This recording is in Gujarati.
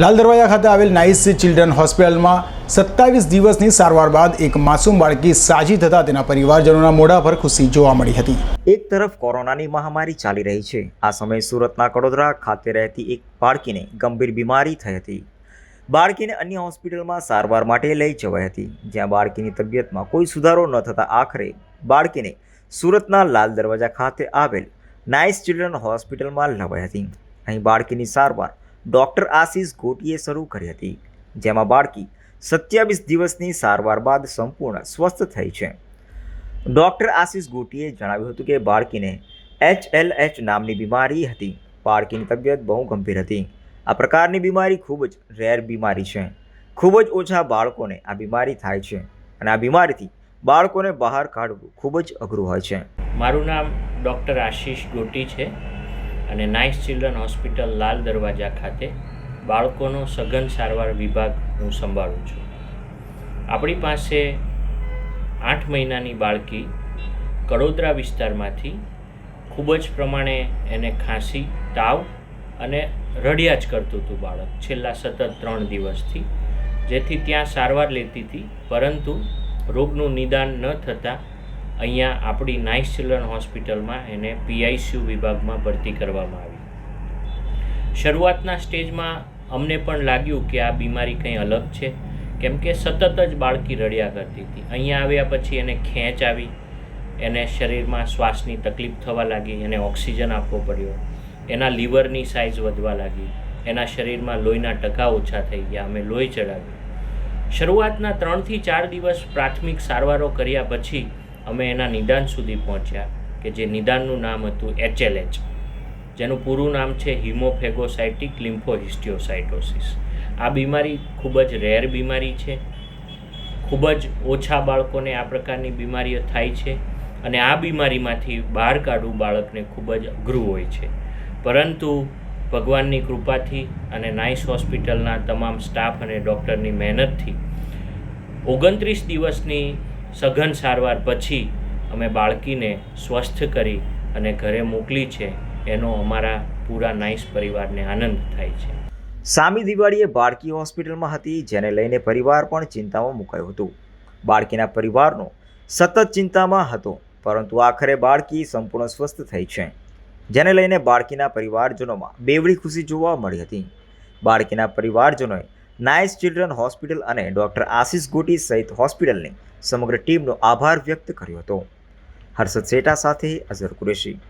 લાલ દરવાજા ખાતે આવેલ નાઇસ ચિલ્ડ્રન હોસ્પિટલમાં સત્તાવીસ દિવસની સારવાર બાદ એક માસૂમ બાળકી સાજી થતાં તેના પરિવારજનોના મોઢા પર ખુશી જોવા મળી હતી. એક તરફ કોરોનાની મહામારી ચાલી રહી છે. આ સમયે સુરતના કડોદરા ખાતે રહેતી એક બાળકીને ગંભીર બીમારી થઈ હતી. બાળકીને અન્ય હોસ્પિટલમાં સારવાર માટે લઈ જવાઈ હતી. જ્યાં બાળકીની તબિયતમાં કોઈ સુધારો ન થતાં આખરે બાળકીને સુરતના લાલ દરવાજા ખાતે આવેલ નાઇસ ચિલ્ડ્રન હોસ્પિટલમાં લવાઈ હતી. અહીં બાળકીની સારવાર ડૉક્ટર આશીષ ગોટીએ શરૂ કરી હતી, જેમાં બાળકી સત્યાવીસ દિવસની સારવાર બાદ સંપૂર્ણ સ્વસ્થ થઈ છે. ડૉક્ટર આશીષ ગોટીએ જણાવ્યું હતું કે બાળકીને એચ એલ એચ નામની બીમારી હતી. બાળકીની તબિયત બહુ ગંભીર હતી. આ પ્રકારની બીમારી ખૂબ જ રેર બીમારી છે. ખૂબ જ ઓછા બાળકોને આ બીમારી થાય છે અને આ બીમારીથી બાળકોને બહાર કાઢવું ખૂબ જ અઘરું હોય છે. મારું નામ ડૉક્ટર આશીષ ગોટી છે. અને nice children hospital Lal Darwaja ખાતે બાળકોનો સઘન સારવાર વિભાગ હું સંભાળું છું. આપણી પાસે આઠ મહિનાની બાળકી કડોદરા વિસ્તારમાંથી ખૂબ જ પ્રમાણે એને ખાંસી, તાવ અને રડિયા જ કરતું હતું બાળક છેલ્લા સતત ત્રણ દિવસથી, જેથી ત્યાં સારવાર લેતી હતી, પરંતુ રોગનું નિદાન ન થતાં અહીંયા આપણી નાઇસ ચિલ્ડ્રન હોસ્પિટલમાં એને પીઆઈસીયુ વિભાગમાં ભરતી કરવામાં આવી. શરૂઆતના સ્ટેજમાં અમને પણ લાગ્યું કે આ બીમારી કંઈ અલગ છે, કેમ કે સતત જ બાળકી રડ્યા કરતી હતી. અહીંયા આવ્યા પછી એને ખેંચ આવી, એને શરીરમાં શ્વાસની તકલીફ થવા લાગી, એને ઓક્સિજન આપવો પડ્યો, એના લીવરની સાઇઝ વધવા લાગી, એના શરીરમાં લોહીના ટકા ઓછા થઈ ગયા, અમે લોહી ચડાવ્યું. શરૂઆતના ત્રણથી ચાર દિવસ પ્રાથમિક સારવારો કર્યા પછી અમે એના નિદાન સુધી પહોંચ્યા કે જે નિદાનનું નામ હતું એચએલએચ જેનું પૂરું નામ છે હિમોફેગોસાઇટિક લિમ્ફોહિસ્ટિયોસાઇટોસિસ. આ બીમારી ખૂબ જ રેર બીમારી છે. ખૂબ જ ઓછા બાળકોને આ પ્રકારની બીમારીઓ થાય છે અને આ બીમારીમાંથી બહાર કાઢવું બાળકને ખૂબ જ અઘરું હોય છે. પરંતુ ભગવાનની કૃપાથી અને નાઇસ હોસ્પિટલના તમામ સ્ટાફ અને ડૉક્ટરની મહેનતથી ઓગણત્રીસ દિવસની સઘન સારવાર પછી અમે બાળકીને સ્વસ્થ કરી અને ઘરે મોકલી છે, એનો અમારા પૂરા નાઇસ પરિવારને આનંદ થાય છે. સામી દિવાળીએ બાળકી હોસ્પિટલમાં હતી, જેને લઈને પરિવાર પણ ચિંતામાં મુકાયો હતું. બાળકીના પરિવારનો સતત ચિંતામાં હતો, પરંતુ આખરે બાળકી સંપૂર્ણ સ્વસ્થ થઈ છે. જેને લઈને બાળકીના પરિવારજનોમાં બેવડી ખુશી જોવા મળી હતી. બાળકીના પરિવારજનોએ નાઇસ ચિલ્ડ્રન હોસ્પિટલ અને ડૉક્ટર આશિષ ગોટી સહિત હોસ્પિટલની સમગ્ર ટીમનો આભાર વ્યક્ત કર્યો હતો. હર્ષદ સેટા સાથે અઝર કુરેશી.